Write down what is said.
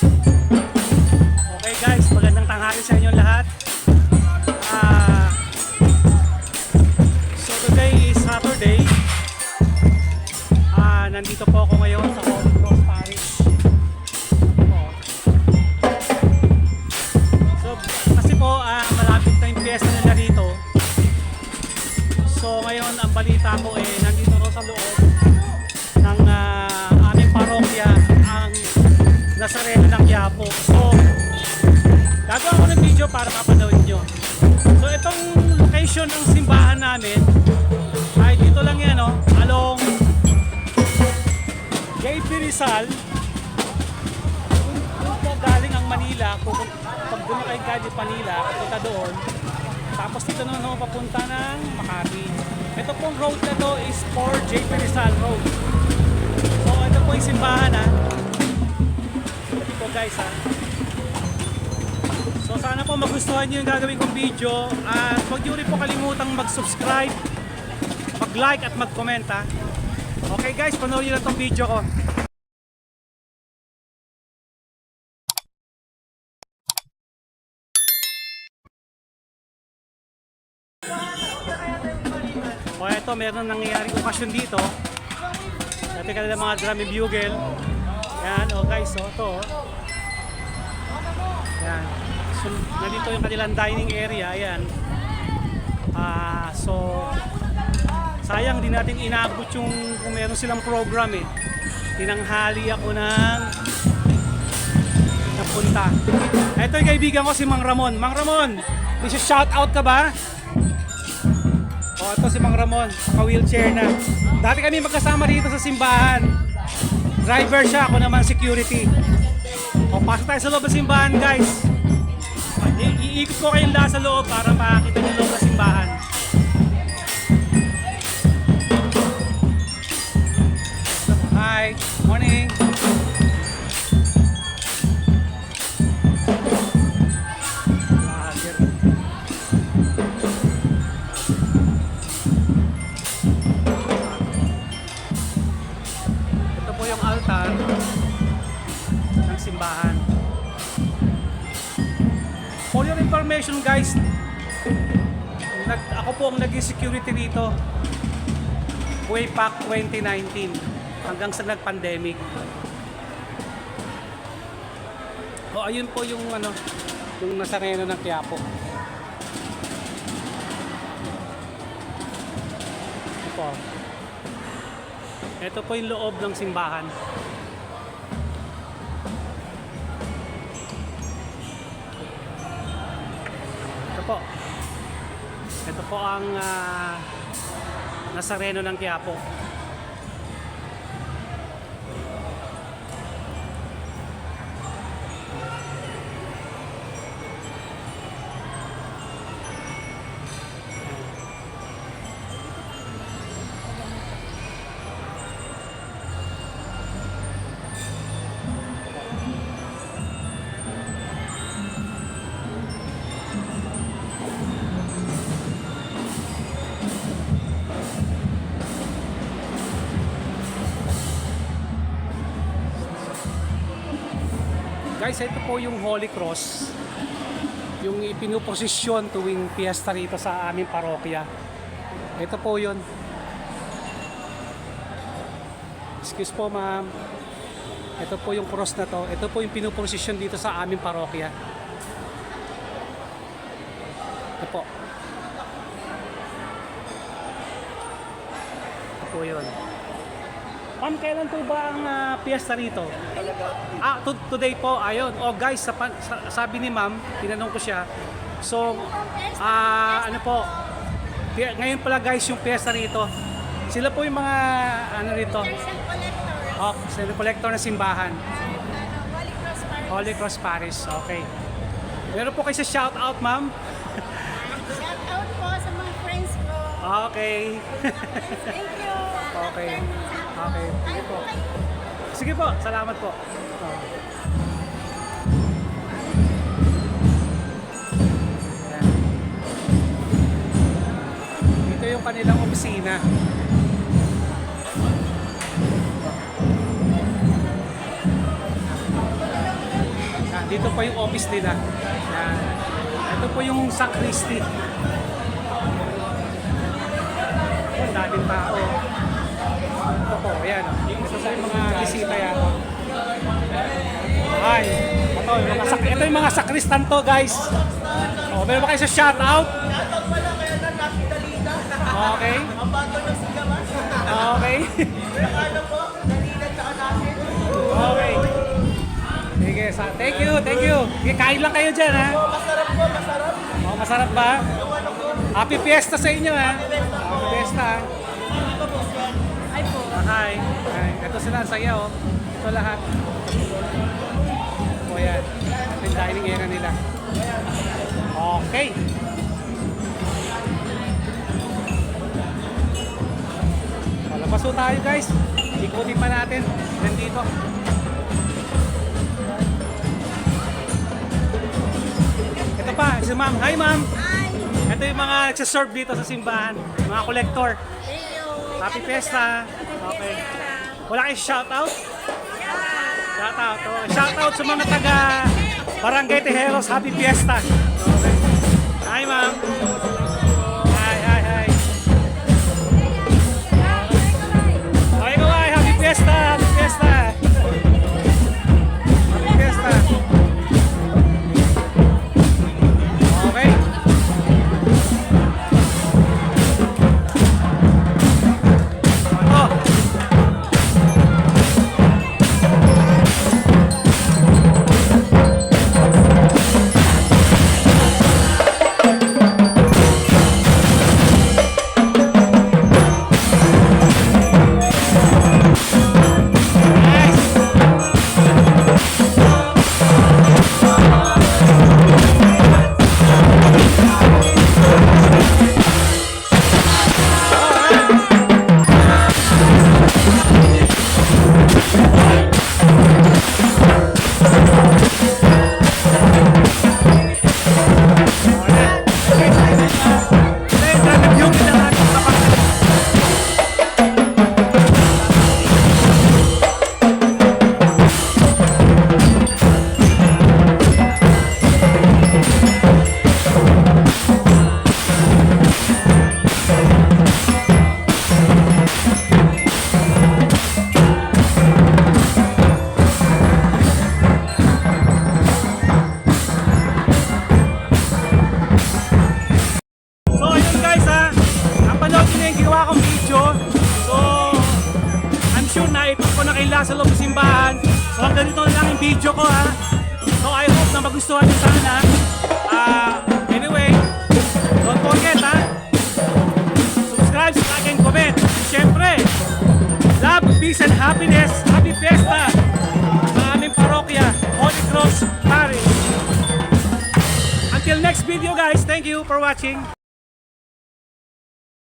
Okay guys, magandang tanghali sa inyo lahat. Ah, so today is Saturday. Ah, nandito po ako ngayon sa Holy Cross Parish. Oo. So, kasi po, ah, malapit na yung piyesta nila dito. So, ngayon, ang balita ko eh, nandito ro sa loob Quiapo. So, gagawa ko ng video para mapanood nyo. So, itong location ng simbahan namin ay dito lang yan, oh, along Gate Rizal. Kung, kung galing ang Manila, kung, pag kayo galing Manila, punta doon, tapos dito naman ako papunta ng Makati. Ito pong road na to is for JP Rizal Road. So ito po yung simbahan ha. Guys ha. So sana po magustuhan nyo yung gagawin kong video at huwag nyo rin po kalimutang mag-subscribe, mag-like at mag-comment ha. Okay guys, panoorin nyo lang tong video ko. O eto, meron nangyayaring okasyon dito. Dati kanila mga drum and bugle. Yan, o guys, o ito. O. Yan. So, nandito yung kanilang dining area. Yan. Ah, so, sayang din natin inabot yung kung meron silang program eh. Tinanghali ako ng napunta. Ito yung kaibigan ko si Mang Ramon. Mang Ramon, may shout out ka ba? O, ito si Mang Ramon, naka-wheelchair na. Dati kami magkasama dito sa simbahan. Driver siya, ako naman security. O, pasok tayo sa loob ng simbahan, guys. Iikot ko kayong lahat sa loob para makakita information guys, nag, ako po ang naging security dito way back 2019 hanggang sa nag-pandemic. O ayun po yung ano, yung Nazareno ng Quiapo. Ito po. Ito po yung loob ng simbahan. Ito po ang ah, Nazareno ng Quiapo. Guys, ito po yung Holy Cross. Yung ipinuposisyon tuwing piyesta rito sa aming parokya. Ito po yun. Excuse po ma'am. Ito po yung cross na to. Ito po yung pinuposisyon dito sa aming parokya. Ito po. Ito po yun. Ma'am, kailan po ba ang ah, piyesta rito? Ah, to- today po, ayun. Oh guys, sa, pan- sa- sabi ni ma'am, tinanong ko siya. So, ah, ano po, pi- ngayon pala guys yung piyesta rito. Sila po yung mga, ano rito, oh, sila collector ng simbahan. Holy Cross Parish, okay. Meron po kayo sa shout out, ma'am? Shout out po sa mga friends ko. Okay. Thank you. Okay. Okay. Sige po. Sige po, salamat po. Ayan. Dito yung kanilang opisina. Dito po yung office nila. Yan. Ito po yung sacristy. Oh, ang daming tao. Po, ayan. Ito sa mga bisita yan. Ay, ito, yung mga, sak- ito yung mga sakristan to, guys. Oh, meron ba kayo sa shoutout? Okay. Okay. okay. Sige, sa thank you, thank you. Sige, kain lang kayo dyan, ha? Masarap po, masarap. Oh, masarap ba? Happy Fiesta sa inyo, ha? Happy Fiesta, ha? Ay po. Hi. Hi. Ito sila, ang saya, oh. Ito lahat. O yan. Ito yung dining area nila. Okay. Palabas po tayo guys. Ikutin pa natin. Nandito. Ito pa, si ma'am. Hi ma'am. Hi. Ito yung mga nagsaserve dito sa simbahan. Mga collector. Happy Fiesta. Okay. Wala kayong shoutout? Shoutout. Oh, shoutout sa mga taga Barangay Tejeros. Happy Fiesta. Okay. Hi, ma'am. Hi, hi, hi. Hi, kawai. Happy Fiesta. Happy Fiesta. Yung ginawa kong video. So, I'm sure na ito ko na kaila sa loob ng simbahan. So hanggang dito na lang yung video ko ha. So I hope na magustuhan nyo sana. Ah, anyway, don't forget ha. Subscribe, like, and comment. Siyempre, love, peace, and happiness. Happy Fiesta sa aming parokya, Holy Cross Parish. Until next video guys, thank you for watching.